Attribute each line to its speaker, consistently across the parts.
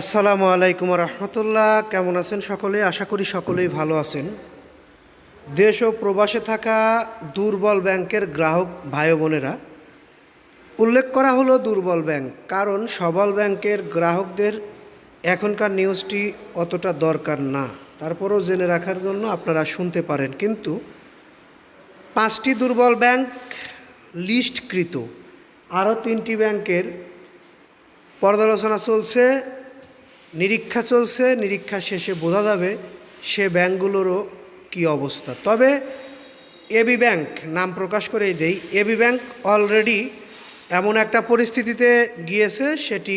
Speaker 1: আসসালামু আলাইকুম রহমতুল্লাহ। কেমন আছেন সকলে? আশা করি সকলেই ভালো আছেন। দেশ ও প্রবাসে থাকা দুর্বল ব্যাংকের গ্রাহক ভাই বোনেরা, উল্লেখ করা হলো দুর্বল ব্যাংক, কারণ সবল ব্যাংকের গ্রাহকদের এখনকার নিউজটি অতটা দরকার না। তারপরেও জেনে রাখার জন্য আপনারা শুনতে পারেন। কিন্তু পাঁচটি দুর্বল ব্যাংক লিস্টকৃত। আরও তিনটি ব্যাংকের পর্যালোচনা চলছে। নিরীক্ষা চলছে, নিরীক্ষা শেষে বোঝা যাবে সে ব্যাংকগুলোরও কী অবস্থা। তবে এবি ব্যাংক নাম প্রকাশ করেই দেই, এবি ব্যাংক অলরেডি এমন একটা পরিস্থিতিতে গিয়েছে, সেটি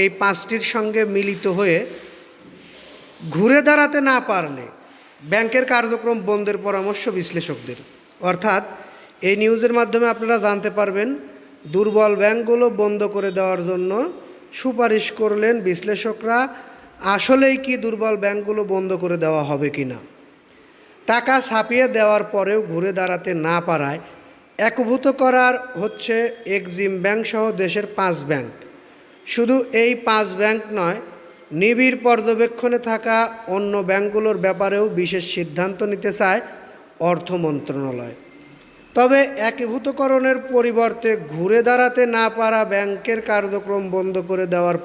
Speaker 1: এই পাঁচটির সঙ্গে মিলিত হয়ে ঘুরে দাঁড়াতে না পারলে ব্যাংকের কার্যক্রম বন্ধের পরামর্শ বিশ্লেষকদের। অর্থাৎ এই নিউজের মাধ্যমে আপনারা জানতে পারবেন, দুর্বল ব্যাংকগুলো বন্ধ করে দেওয়ার জন্য সুপারিশ করলেন বিশ্লেষকরা, আসলেই কি দুর্বল ব্যাংকগুলো বন্ধ করে দেওয়া হবে কি না টাকা ছাপিয়ে দেওয়ার পরেও ঘুরে দাঁড়াতে না পারায় একভূত করার হচ্ছে এক্সিম ব্যাংক সহ দেশের পাঁচ ব্যাংক। শুধু এই পাঁচ ব্যাংক নয়, নিবিড় পর্যবেক্ষণে থাকা অন্য ব্যাংকগুলোর ব্যাপারেও বিশেষ সিদ্ধান্ত নিতে চায় অর্থ মন্ত্রণালয়। তবে একীভূতকরণের পরিবর্তে ঘুরে দাঁড়াতে না পারা ব্যাংকের কার্যক্রম বন্ধ করে দেওয়ার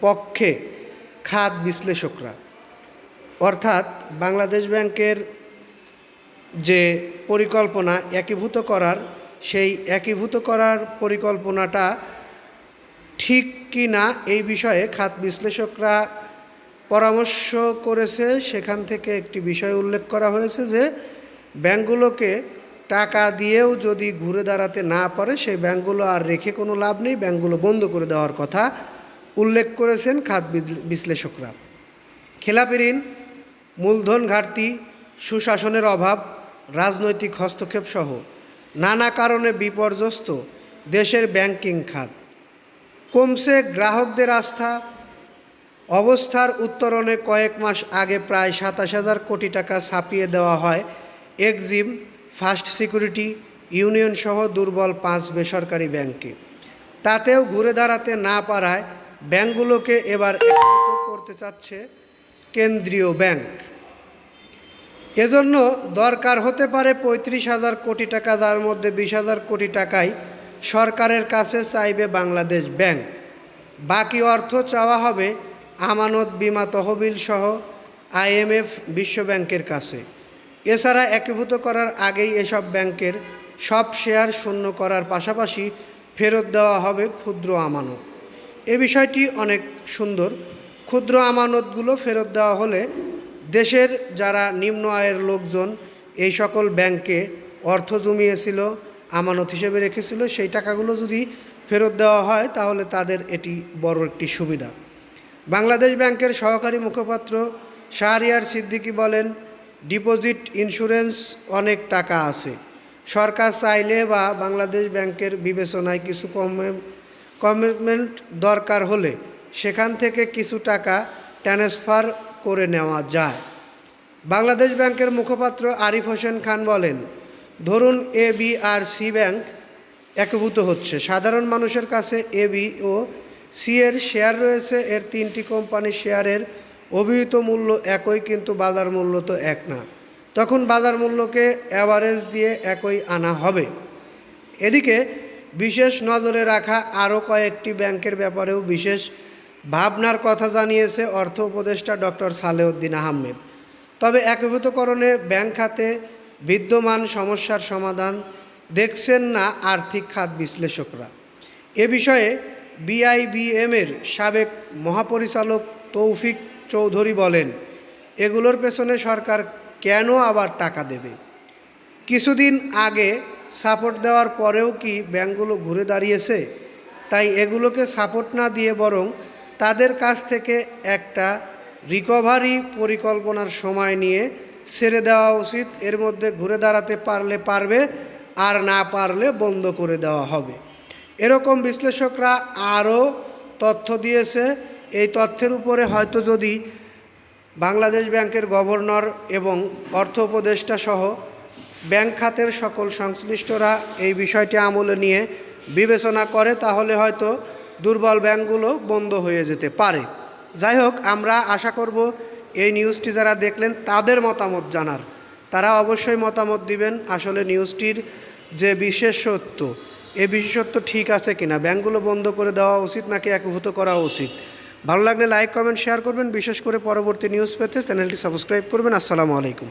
Speaker 1: পক্ষে খাত বিশ্লেষকরা। অর্থাৎ বাংলাদেশ ব্যাংকের যে পরিকল্পনা একীভূত করার, সেই একীভূত করার পরিকল্পনাটা ঠিক কি না এই বিষয়ে খাত বিশ্লেষকরা পরামর্শ করেছে। সেখান থেকে একটি বিষয় উল্লেখ করা হয়েছে যে ব্যাংকগুলোকে টাকা দিয়েও যদি ঘুরে দাঁড়াতে না পারে সেই ব্যাংকগুলো আর রেখে কোনো লাভ নেই। ব্যাংকগুলো বন্ধ করে দেওয়ার কথা উল্লেখ করেছেন খাত বিশ্লেষকরা। খেলাপি ঋণ, মূলধন ঘাটতি, সুশাসনের অভাব, রাজনৈতিক হস্তক্ষেপ সহ নানা কারণে বিপর্যস্ত দেশের ব্যাংকিং খাত। কমছে গ্রাহকদের আস্থা। অবস্থার উত্তরণে কয়েক মাস আগে প্রায় সাতাশ হাজার কোটি টাকা ছাপিয়ে দেওয়া হয় এক্সিম ফার্স্ট সিকিউরিটি ইউনিয়ন সহ দুর্বল পাঁচ বেসরকারি ব্যাংকে। তাতেও ঘুরে দাঁড়াতে না পারায় ব্যাংকগুলোকে এবার করতে চাচ্ছে কেন্দ্রীয় ব্যাংক। এজন্য দরকার হতে পারে পঁয়ত্রিশ হাজার কোটি টাকা, যার মধ্যে বিশ হাজার কোটি টাকাই সরকারের কাছে চাইবে বাংলাদেশ ব্যাংক। বাকি অর্থ চাওয়া হবে আমানত বিমা তহবিল সহ আইএমএফ বিশ্বব্যাংকের কাছে। এছাড়া একীভূত করার আগেই এসব ব্যাংকের সব শেয়ার শূন্য করার পাশাপাশি ফেরত দেওয়া হবে ক্ষুদ্র আমানত। এ বিষয়টি অনেক সুন্দর। ক্ষুদ্র আমানতগুলো ফেরত দেওয়া হলে দেশের যারা নিম্ন আয়ের লোকজন এই সকল ব্যাংকে অর্থ জমিয়েছিল, আমানত হিসেবে রেখেছিল, সেই টাকাগুলো যদি ফেরত দেওয়া হয় তাহলে তাদের এটি বড় একটি সুবিধা। বাংলাদেশ ব্যাংকের সহকারী মুখপাত্র শাহরিয়ার সিদ্দিকী বলেন ডিপোজিট ইন্স্যুরেন্স অনেক টাকা আছে। সরকার চাইলে বা বাংলাদেশ ব্যাংকের বিবেচনায় কিছু কমে কমিটমেন্ট দরকার হলে সেখান থেকে কিছু টাকা ট্রান্সফার করে নেওয়া যায়। বাংলাদেশ ব্যাংকের মুখপাত্র আরিফ হোসেন খান বলেন, ধরুন A B R C bank একভূত হচ্ছে। সাধারণ মানুষের কাছে এ বি ও সি এর শেয়ার রয়েছে। এর তিনটি কোম্পানির শেয়ারের অভিহিত মূল্য একই, কিন্তু বাজার মূল্য তো এক না। তখন বাজার মূল্যকে অ্যাভারেজ দিয়ে একই আনা হবে। এদিকে বিশেষ নজরে রাখা আরও কয়েকটি ব্যাংকের ব্যাপারেও বিশেষ ভাবনার কথা জানিয়েছে অর্থ উপদেষ্টা ডক্টর সালেউদ্দিন আহমেদ। তবে একীভূতকরণে ব্যাংক খাতে বিদ্যমান সমস্যার সমাধান দেখছেন না আর্থিক খাত বিশ্লেষকরা। এ বিষয়ে বিআইবিএমের সাবেক মহাপরিচালক তৌফিক চৌধুরী বলেন, এগুলোর পেছনে সরকার কেন আবার টাকা দেবে? কিছুদিন আগে সাপোর্ট দেওয়ার পরেও কি ব্যাংকগুলো ঘুরে দাঁড়িয়েছে? তাই এগুলোকে সাপোর্ট না দিয়ে বরং তাদের কাছ থেকে একটা রিকভারি পরিকল্পনার সময় নিয়ে ছেড়ে দেওয়া উচিত। এর মধ্যে ঘুরে দাঁড়াতে পারলে পারবে, আর না পারলে বন্ধ করে দেওয়া হবে। এরকম বিশ্লেষকরা আরও তথ্য দিয়েছে এই তথ্যের উপরে হয়তো যদি বাংলাদেশ ব্যাংকের গভর্নর এবং অর্থ উপদেষ্টা সহ ব্যাংক খাতের সকল সংশ্লিষ্টরা এই বিষয়টি আমলে নিয়ে বিবেচনা করে, তাহলে হয়তো দুর্বল ব্যাংকগুলো বন্ধ হয়ে যেতে পারে। যাই হোক, আমরা আশা করব এই নিউজটি যারা দেখলেন, তাদের মতামত জানার। তারা অবশ্যই মতামত দিবেন আসলে নিউজটির যে বিশেষত্ব। এ বিশেষত্ব ঠিক আছে কিনা? ব্যাংকগুলো বন্ধ করে দেওয়া উচিত নাকি একভূত করা উচিত? ভালো লাগলে লাইক কমেন্ট শেয়ার করবেন। বিশেষ করে পরবর্তী নিউজ পেতে চ্যানেলটি সাবস্ক্রাইব করবেন। আসসালামু আলাইকুম।